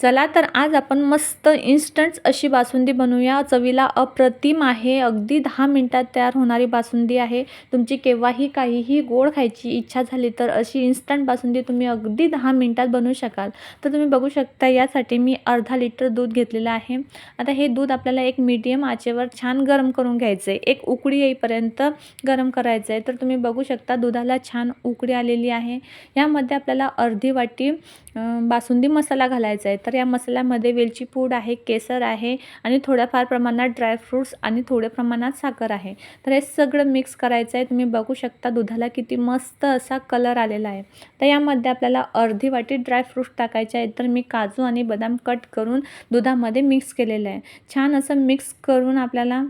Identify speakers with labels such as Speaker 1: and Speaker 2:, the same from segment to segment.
Speaker 1: चला तर आज आपण मस्त इन्स्टंट्स अशी बासुंदी बनवूया. चवीला अप्रतिम आहे. अगदी दहा मिनटात तयार होणारी बासुंदी आहे. तुमची केव्हाही काहीही गोड खायची इच्छा झाली तर अशी इन्स्टंट बासुंदी तुम्ही अगदी दहा मिनटात बनवू शकाल. तर तुम्ही बघू शकता यासाठी मी अर्धा लिटर दूध घेतलेलं आहे. आता हे दूध आपल्याला एक मीडियम आचेवर छान गरम करून घ्यायचं आहे एक उकडी येईपर्यंत गरम करायचं आहे तर तुम्ही बघू शकता दुधाला छान उकडी आलेली आहे. यामध्ये आपल्याला अर्धी वाटी बासुंदी मसाला घालायचा आहे. तर या मसाल्यामध्ये वेलची पूड आहे केसर आहे आणि थोड्याफार प्रमाणात ड्रायफ्रूट्स आणि थोड्या प्रमाणात साखर आहे. तर हे सगळं मिक्स करायचं आहे तुम्ही बघू शकता दुधाला किती मस्त असा कलर आलेला आहे. तर यामध्ये आपल्याला अर्धी वाटी ड्रायफ्रूट्स टाकायचे आहेत. तर मी काजू आणि बदाम कट करून दुधामध्ये मिक्स केलेलं आहे. छान असं मिक्स करून आपल्याला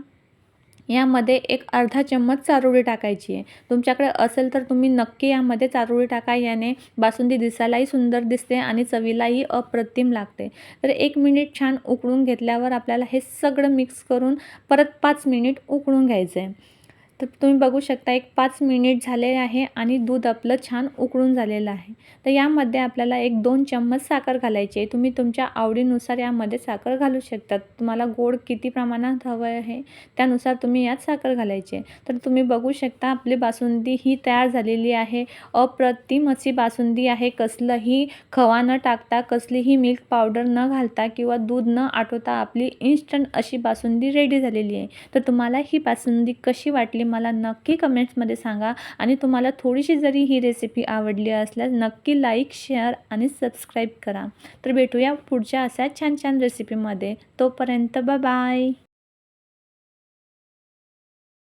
Speaker 1: यामध्ये एक अर्धा चम्मच चारोळी टाकायची आहे. तुमच्याकडे असेल तर तुम्ही नक्की यामध्ये चारोळी टाका. याने बासुंदी दिसायलाही सुंदर दिसते आणि चवीलाही अप्रतिम लागते. तर एक मिनिट छान उकळून घेतल्यावर आपल्याला हे सगळं मिक्स करून परत पाच मिनिट उकळून घ्यायचं आहे तर तुम्ही बघू शकता एक पाच मिनिट झाले आहे आणि दूध आपलं छान उकळून झालेलं आहे. तर यामध्ये आपल्याला एक दोन चम्मच साखर घालायची आहे. तुम्ही तुमच्या आवडीनुसार यामध्ये साखर घालू शकतात. तुम्हाला गोड किती प्रमाणात हवं आहे त्यानुसार तुम्ही यात साखर घालायची आहे. तर तुम्ही बघू शकता आपली बासुंदी ही तयार झालेली आहे. अप्रतिम अशी बासुंदी आहे. कसलंही खवा न टाकता कसलीही मिल्क पावडर न घालता किंवा दूध न आटवता आपली इन्स्टंट अशी बासुंदी रेडी झालेली आहे. तर तुम्हाला ही बासुंदी कशी वाटली मला नक्की कमेंट्समध्ये सांगा. आणि तुम्हाला थोडीशी जरी ही रेसिपी आवडली असल्यास नक्की लाईक शेअर आणि सबस्क्राईब करा. तर भेटूया पुढच्या अशा छान छान रेसिपीमध्ये तोपर्यंत बाय